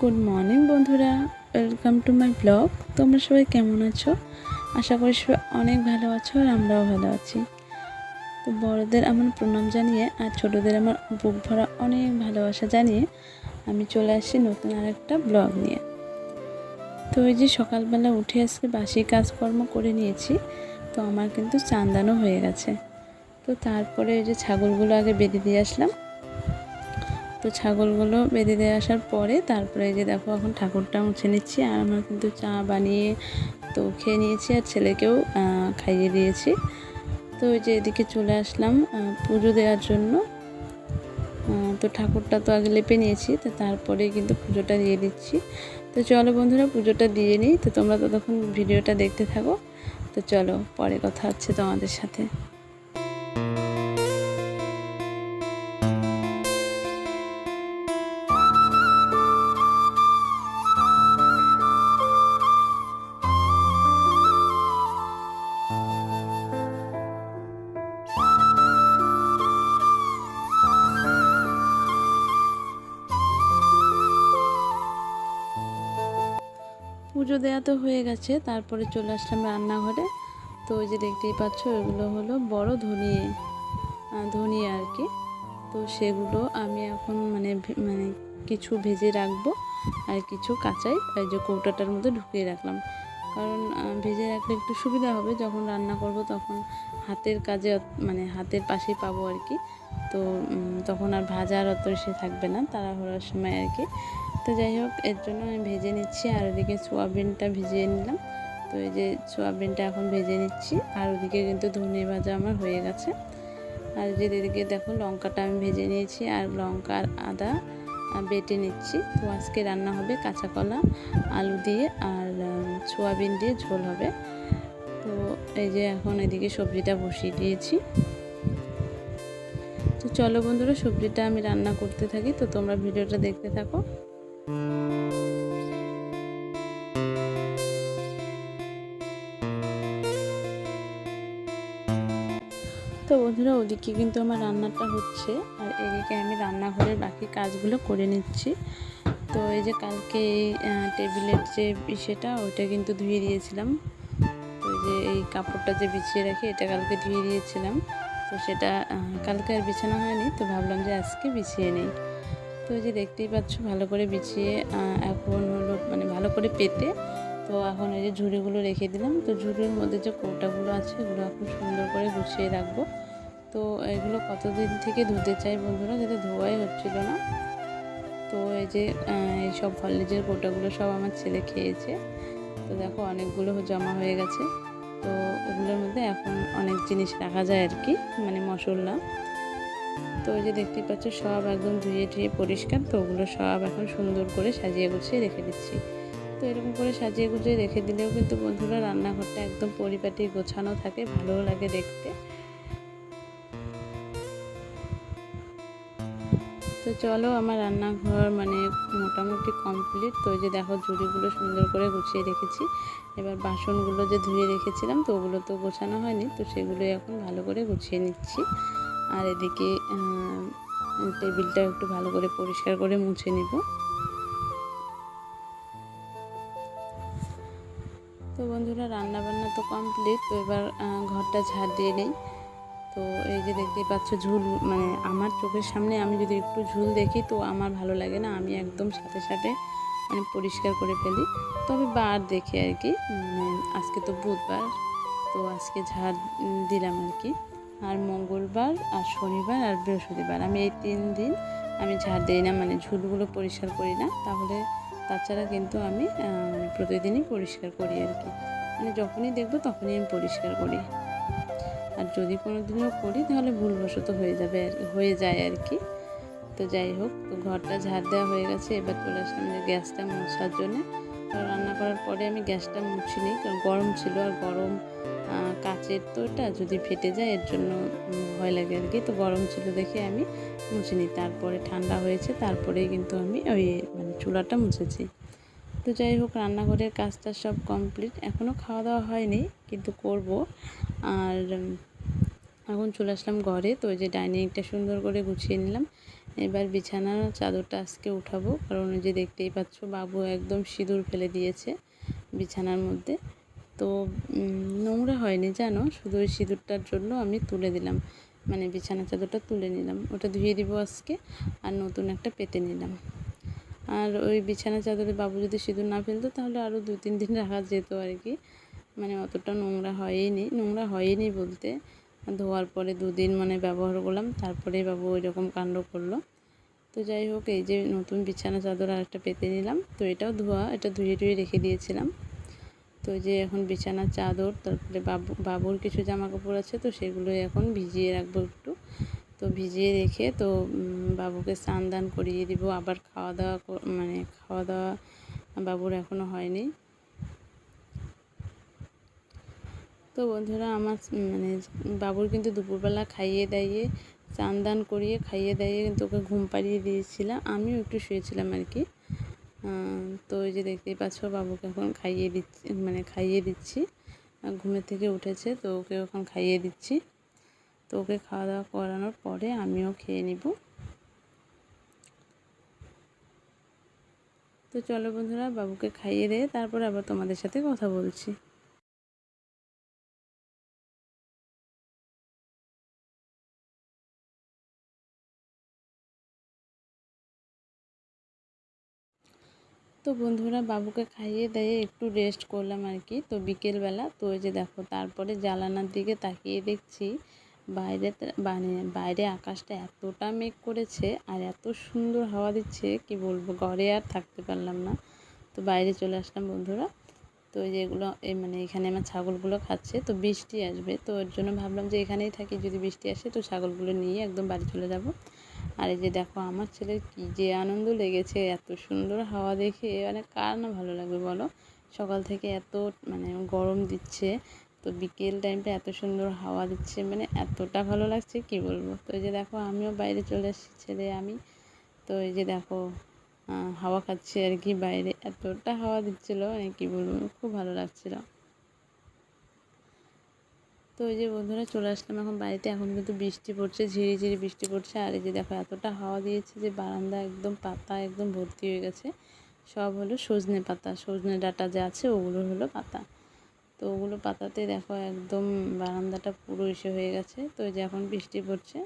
Good morning বন্ধুরা। Welcome to my blog তোমরা সবাই কেমন আছো? আশা করি সবাই অনেক ভালো আছো আর আমরাও ভালো আছি। তো বড়দের আমার প্রণাম জানিয়ে আর ছোটদের আমার বুক ভরা অনেক ভালোবাসা জানিয়ে আমি চলে আসি নতুন আরেকটা ব্লগ নিয়ে। তো ওই যে সকালবেলা উঠে আজকে বাসি কাজকর্ম করে নিয়েছি, তো আমার কিন্তু চান্দানো হয়ে গেছে। তো তারপরে ওই যে ছাগলগুলো আগে বেঁধে দিয়ে আসলাম। তো ছাগলগুলো বেঁধে দিয়ে আসার পরে তারপরে যে দেখো এখন ঠাকুরটা মুছে নিচ্ছি, আর আমার কিন্তু চা বানিয়ে তো খেয়ে নিয়েছি আর ছেলেকেও খাইয়ে দিয়েছি। তো ওই যে এদিকে চলে আসলাম পুজো দেওয়ার জন্য। তো ঠাকুরটা তো আগে লেপে নিয়েছি, তো তারপরে কিন্তু পুজোটা দিয়ে দিচ্ছি। তো চলো বন্ধুরা, পুজোটা দিয়ে নিই। তো তোমরা ততক্ষণ ভিডিওটা দেখতে থাকো। তো চলো, পরে কথা হচ্ছে তোমাদের সাথে। পুজো দেওয়া তো হয়ে গেছে, তারপরে চলে আসলাম রান্নাঘরে। তো ওই যে দেখতেই পাচ্ছ, এগুলো হলো বড় ধনিয়ে ধনিয়া আর কি। তো সেগুলো আমি এখন মানে মানে কিছু ভেজে রাখব আর কিছু কাঁচাই, এই যে কৌটাটার মধ্যে ঢুকিয়ে রাখলাম। কারণ ভেজে রাখলে একটু সুবিধা হবে, যখন রান্না করব তখন হাতের কাজে মানে হাতের পাশেই পাবো আর কি। তো তখন আর ভাজার অত সে থাকবে না, তাড়াহুড়োর সময় আর কি। তো যাই হোক, এর জন্য আমি ভেজে নিচ্ছি আর ওদিকে সোয়াবিনটা ভিজিয়ে নিলাম। তো এই যে সোয়াবিনটা এখন ভেজে নিচ্ছি, আর ওদিকে কিন্তু ধনে ভাজা আমার হয়ে গেছে। আর যে এদিকে দেখো লঙ্কাটা আমি ভেজে নিয়েছি, আর লঙ্কা আর আদা বেটে নিচ্ছি। তো আজকে রান্না হবে কাঁচা কলা আলু দিয়ে আর সোয়াবিন দিয়ে ঝোল হবে। তো এই যে এখন এদিকে সবজিটা বসিয়ে দিয়েছি। তো চলো বন্ধুরা, সবজিটা আমি রান্না করতে থাকি। তো তোমরা ভিডিওটা দেখতে থাকো। তো বন্ধুরা, ওদিকে কিন্তু আমার রান্নাটা হচ্ছে, আর এদিকে আমি রান্নাঘরের বাকি কাজগুলো করে নিচ্ছি। তো এই যে কালকে টেবিলের যে ইসেটা, ওইটা কিন্তু ধুয়ে দিয়েছিলাম। তো যে এই কাপড়টা যে বিছিয়ে রাখি, এটা কালকে ধুয়ে দিয়েছিলাম। তো সেটা কালকে আর বিছানো হয়নি, তো ভাবলাম যে আজকে বিছিয়ে নেই। তো যে দেখতেই পাচ্ছ, ভালো করে বিছিয়ে এখন হলো মানে ভালো করে পেতে। তো এখন এই যে ঝুড়িগুলো রেখে দিলাম। তো ঝুড়ির মধ্যে যে কৌটাগুলো আছে, এগুলো এখন সুন্দর করে গুছিয়ে রাখব। তো এগুলো কতদিন থেকে ধুতে চাই বন্ধুরা? যাতে ধোয়াই হচ্ছিল না। তো এই যে এই সব হরলিক্সের কৌটাগুলো সব আমার ছেলে খেয়েছে। তো দেখো অনেকগুলো জমা হয়ে গেছে। তো ওগুলোর মধ্যে এখন অনেক জিনিস রাখা যায় আর কি মানে মশলা। তো ওই যে দেখতেই পাচ্ছ, সব একদম ধুয়ে ধুয়ে পরিষ্কার, তো ওগুলো সব এখন সুন্দর করে সাজিয়ে গুছিয়ে রেখে দিচ্ছি। তো এরকম করে সাজিয়ে গুছিয়ে রেখে দিলেও কিন্তু বন্ধুরা রান্নাঘরটা একদম পরিপাটি গোছানো থাকে, ভালোও লাগে দেখতে। তো চলো আমার রান্নাঘর মানে মোটামুটি কমপ্লিট। তো যে দেখো ঝুড়িগুলো সুন্দর করে গুছিয়ে রেখেছি। এবার বাসনগুলো যে ধুয়ে রেখেছিলাম, তো ওগুলো তো গোছানো হয়নি, তো সেগুলো এখন ভালো করে গুছিয়ে নিচ্ছি। আর এদিকে টেবিলটা একটু ভালো করে পরিষ্কার করে মুছে নিব। তো বন্ধুরা রান্না বান্না তো কমপ্লিট তো এবার ঘরটা ঝাড় দিয়ে নেই। তো এই যে দেখতেই পাচ্ছ, ঝুল মানে আমার চোখের সামনে আমি যদি একটু ঝুল দেখি, তো আমার ভালো লাগে না। আমি একদম সাথে সাথে মানে পরিষ্কার করে ফেলি। তবে বার দেখে আর কি। মানে আজকে তো বুধবার, তো আজকে ঝাড় দিলাম আর কি। আর মঙ্গলবার আর শনিবার আর বৃহস্পতিবার। আমি এই তিন দিন আমি ঝাড় দিই না মানে ঝুলগুলো পরিষ্কার করি না। তাহলে তাছাড়া কিন্তু আমি মানে প্রতিদিনই পরিষ্কার করি আর কি। মানে যখনই দেখব তখনই আমি পরিষ্কার করি। আর যদি কোনো দিনও করি তাহলে ভুলবশত হয়ে যাবে আর, হয়ে যায় আর কি। তো যাই হোক, তো ঘরটা ঝাড় দেওয়া হয়ে গেছে। এবার চলে আসলাম যে গ্যাসটা মোছার জন্যে। রান্না করার পরে আমি গ্যাসটা মুছিনি কারণ গরম ছিল আর গরম কাচের তো এটা যদি ফেটে যায়, এর জন্য ভয় লাগে আর কি। তো গরম ছিল দেখে আমি মুছিনি তারপরে ঠান্ডা হয়েছে, তারপরেই কিন্তু আমি ওই মানে চুলাটা মুছেছি। তো যাই হোক, রান্নাঘরের কাজটা সব কমপ্লিট। এখনও খাওয়া দাওয়া হয়নি, কিন্তু করব। আর এখন চলে আসলাম ঘরে। তো ওই যে ডাইনিংটা সুন্দর করে গুছিয়ে নিলাম। এবার বিছানার চাদরটা আজকে উঠাবো। কারণ ওই যে দেখতেই পাচ্ছ, বাবু একদম সিঁদুর ফেলে দিয়েছে বিছানার মধ্যে। তো নোংরা হয়নি, জানো? শুধু ওই সিঁদুরটার জন্য আমি তুলে দিলাম। মানে বিছানা চাদরটা তুলে নিলাম। ওটা ধুয়ে দিব আজকে আর নতুন একটা পেতে নিলাম। আর ওই বিছানা চাদরে বাবু যদি সিঁদুর না ফেলতো তাহলে আরও দু তিন দিন রাখা যেত আর কি। মানে অতটা নোংরা হয়নি নোংরা হয়নি বলতে। ধোয়ার পরে দুদিন মানে ব্যবহার করলাম তারপরে বাবু ওই রকম কাণ্ড করল। তো যাই হোক, এই যে নতুন বিছানা চাদর আর একটা পেতে নিলাম। তো এটাও ধোয়া, এটা ধুয়ে ধুয়ে রেখে দিয়েছিলাম। তো যে এখন বিছানার চাদর, তারপরে বাবু বাবুর কিছু জামা কাপড় আছে, তো সেগুলো এখন ভিজিয়ে রাখব একটু। তো ভিজিয়ে রেখে তো বাবুকে স্নান দান করিয়ে দিব। আবার খাওয়া দাওয়া মানে খাওয়া দাওয়া বাবুর এখনও হয়নি। তো বন্ধুরা আমার মানে বাবুর কিন্তু দুপুরবেলা খাইয়ে দাইয়ে, স্নান দান করিয়ে খাইয়ে দাইয়ে কিন্তু ওকে ঘুম পাড়িয়ে দিয়েছিলাম। আমিও একটু শুয়েছিলাম আর কি। তো ওই যে দেখতেই পাচ্ছ বাবুকে এখন খাইয়ে দিচ্ছি মানে খাইয়ে দিচ্ছি। ঘুমের থেকে উঠেছে, তো ওকে এখন খাইয়ে দিচ্ছি। তো ওকে খাওয়া দাওয়া করানোর পরে আমিও খেয়ে নিব। তো চলো বন্ধুরা, বাবুকে খাইয়ে দিয়ে তারপর আবার তোমাদের সাথে কথা বলছি। তো বন্ধুরা বাবুকে খাইয়ে দিয়ে একটু রেস্ট করলাম আর কি। তো বিকেলবেলা তো ওই যে দেখো, তারপরে জানালার দিকে তাকিয়ে দেখছি বাইরে মানে বাইরে আকাশটা এতটা মেঘ করেছে আর এত সুন্দর হাওয়া দিচ্ছে, কি বলব, ঘরে আর থাকতে পারলাম না। তো বাইরে চলে আসলাম বন্ধুরা। তো যেগুলো এই মানে এখানে আমার ছাগলগুলো খাচ্ছে, তো বৃষ্টি আসবে। তো ওর জন্য ভাবলাম যে এখানেই থাকি, যদি বৃষ্টি আসে তো ছাগলগুলো নিয়ে একদম বাড়ি চলে যাব। আর এই যে দেখো, আমার ছেলের কী যে আনন্দ লেগেছে, এত সুন্দর হাওয়া দেখে। মানে কার না ভালো লাগবে বলো? সকাল থেকে এত মানে গরম দিচ্ছে, তো বিকেল টাইমটা এত সুন্দর হাওয়া দিচ্ছে। মানে এতটা ভালো লাগছে, কি বলব? তো এই যে দেখো, আমিও বাইরে চলে এসেছি, ছেলে, আমি। তো এই যে দেখো হাওয়া খাচ্ছে আর কি বাইরে। এতটা হাওয়া দিচ্ছিল মানে কি বলব, খুব ভালো লাগছিল। তো ওই যে বন্ধুরা চলে আসলাম এখন বাড়িতে। এখন কিন্তু বৃষ্টি পড়ছে ঝিরি ঝিরি বৃষ্টি পড়ছে। আর এই যে দেখো, এতটা হাওয়া দিয়েছে যে বারান্দা একদম পাতা একদম ভর্তি হয়ে গেছে। সব হলো সজনে পাতা, সজনে ডাটা যা আছে ওগুলো হলো পাতা। তো ওগুলো পাতাতে দেখো একদম বারান্দাটা পুরো এসে হয়ে গেছে। তো এই যে এখন বৃষ্টি পড়ছে।